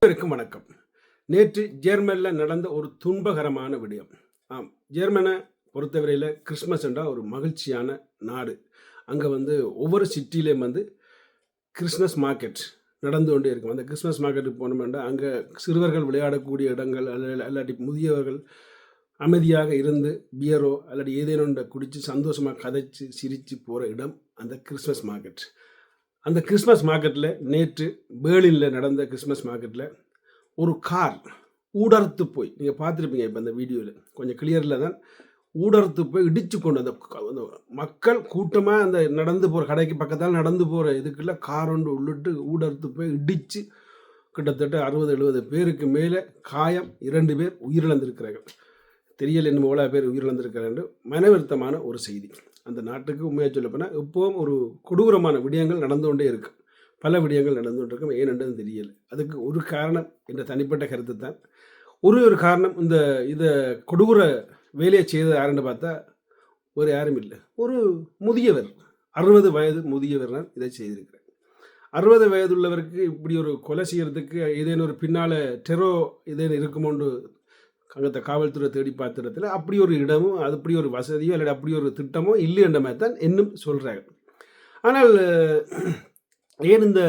அனைவருக்கும் வணக்கம். நேற்று ஜெர்மனில் நடந்த ஒரு துன்பகரமான விடயம். ஆம் ஜெர்மனை பொறுத்தவரையில் கிறிஸ்மஸ் என்றால் ஒரு மகிழ்ச்சியான நாடு. அங்கே வந்து ஒவ்வொரு சிட்டிலையும் வந்து கிறிஸ்மஸ் மார்க்கெட் நடந்து கொண்டே இருக்கும். அந்த கிறிஸ்மஸ் மார்க்கெட்டுக்கு போனோம்னா அங்கே சிறுவர்கள் விளையாடக்கூடிய இடங்கள் அல்ல அல்லாட்டி முதியவர்கள் அமைதியாக இருந்து பியரோ அல்லாட்டி ஏதேனும் குடித்து சந்தோஷமாக கதைச்சு சிரித்து போகிற இடம் அந்த கிறிஸ்மஸ் மார்க்கெட். அந்த கிறிஸ்மஸ் மார்க்கெட்டில் நேற்று பேர்லினில் நடந்த கிறிஸ்மஸ் மார்க்கெட்டில் ஒரு கார் ஊடறுத்து போய் நீங்கள் பார்த்துருப்பீங்க இப்போ அந்த வீடியோவில் கொஞ்சம் கிளியரில் தான் ஊடறுத்து போய் இடித்து கொண்டு அந்த அந்த மக்கள் கூட்டமாக அந்த நடந்து போகிற கடைக்கு பக்கத்தால் நடந்து போகிற இதுக்குள்ள கார் ஒன்று உள்ளிட்டு ஊடறுத்து போய் இடித்து கிட்டத்தட்ட அறுபது எழுபது பேருக்கு மேலே காயம் இரண்டு பேர் உயிரிழந்திருக்கிறார்கள். தெரியல என்னும் எவ்வளோ பேர் உயிரிழந்திருக்கிறார்கள் மனவருத்தமான ஒரு செய்தி. அந்த நாட்டுக்கு உண்மையாக சொல்லப்போனால் இப்போவும் ஒரு கொடூரமான விடயங்கள் நடந்து கொண்டே இருக்கும் பல விடயங்கள் நடந்து கொண்டு இருக்கும் ஏனென்றது தெரியல. அதுக்கு ஒரு காரணம் என்ற தனிப்பட்ட கருத்து தான். ஒரு ஒரு காரணம் இந்த இதை கொடூர வேலையை செய்தது யாருன்னு பார்த்தா ஒரு யாரும் இல்லை. ஒரு முதியவர். அறுபது வயது முதியவர் தான் இதை செய்திருக்கிறார். அறுபது வயதுள்ளவருக்கு இப்படி ஒரு கொலை செய்கிறதுக்கு ஏதேனும் ஒரு பின்னால் டெரோ ஏதேனும் இருக்குமோன்று அங்கே காவல்துறை தேடி பார்த்துறதுல அப்படி ஒரு இடமும் அது அப்படி ஒரு வசதியோ இல்லை அப்படி ஒரு திட்டமோ இல்லை என்ற மாதிரி தான் இன்னும் சொல்கிறாங்க ஆனால் ஏன் இந்த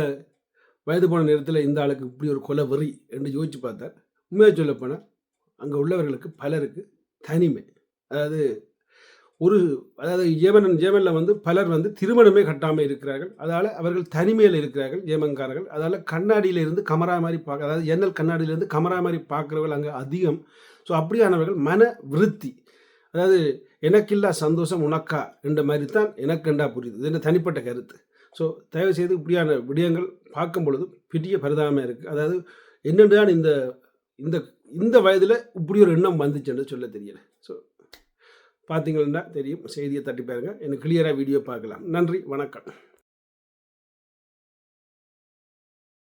வயது போன நேரத்தில் இந்த ஆளுக்கு இப்படி ஒரு கொலை வெறி என்று யோசிச்சு பார்த்தா உண்மையாக சொல்லப்போனால் அங்கே உள்ளவர்களுக்கு பலருக்கு தனிமை அதாவது ஒரு அதாவது ஏமன் ஏமனில் வந்து பலர் வந்து திருமணமே கட்டாமல் இருக்கிறார்கள். அதால் அவர்கள் தனிமையில் இருக்கிறார்கள் ஏமன்காரர்கள். அதால் கண்ணாடியில இருந்து கமரா மாதிரி பார்க்க அதாவது எண்ணல் கண்ணாடியிலேருந்து கமரா மாதிரி பார்க்குறவர்கள் அங்கே அதிகம். ஸோ அப்படியானவர்கள் மன விருத்தி. அதாவது எனக்கில்லா சந்தோஷம் உனக்கா? என்ற மாதிரி தான் எனக்குண்டா புரியுது. இது என்ன தனிப்பட்ட கருத்து. ஸோ தயவு செய்து இப்படியான விடயங்கள் பார்க்கும் பொழுது பெரிய பரிதாபமாக இருக்குது அதாவது என்னென்றான் இந்த இந்த இந்த வயதில் இப்படி ஒரு எண்ணம் வந்துச்சுன்னு சொல்ல தெரியலை. ஸோ பார்த்தீங்கன்னா தெரியும் செய்தியை தட்டி பாருங்கள் எனக்கு கிளியராக வீடியோ பார்க்கலாம். நன்றி வணக்கம்.